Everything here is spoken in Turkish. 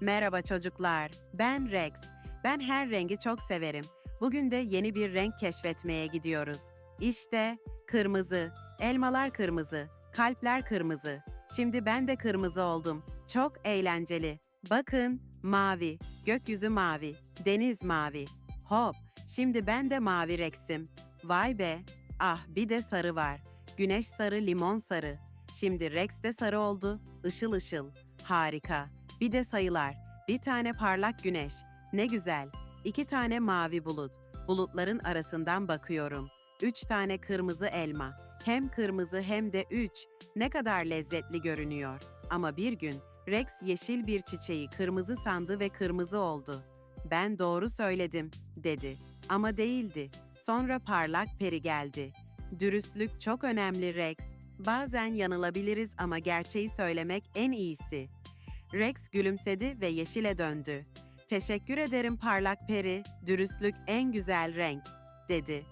Merhaba çocuklar, ben Rex. Ben her rengi çok severim. Bugün de yeni bir renk keşfetmeye gidiyoruz. İşte kırmızı, elmalar kırmızı, kalpler kırmızı. Şimdi ben de kırmızı oldum. Çok eğlenceli. Bakın, mavi, gökyüzü mavi, deniz mavi. Hop, şimdi ben de mavi Rex'im. Vay be, ah bir de sarı var. Güneş sarı, limon sarı. Şimdi Rex de sarı oldu, ışıl ışıl. Harika. Bir de sayılar. Bir tane parlak güneş. Ne güzel. İki tane mavi bulut. Bulutların arasından bakıyorum. Üç tane kırmızı elma. Hem kırmızı hem de üç. Ne kadar lezzetli görünüyor. Ama bir gün Rex yeşil bir çiçeği kırmızı sandı ve kırmızı oldu. Ben doğru söyledim, dedi. Ama değildi. Sonra parlak peri geldi. Dürüstlük çok önemli Rex. Bazen yanılabiliriz ama gerçeği söylemek en iyisi. Rex gülümsedi ve yeşile döndü. Teşekkür ederim parlak peri, dürüstlük en güzel renk, dedi.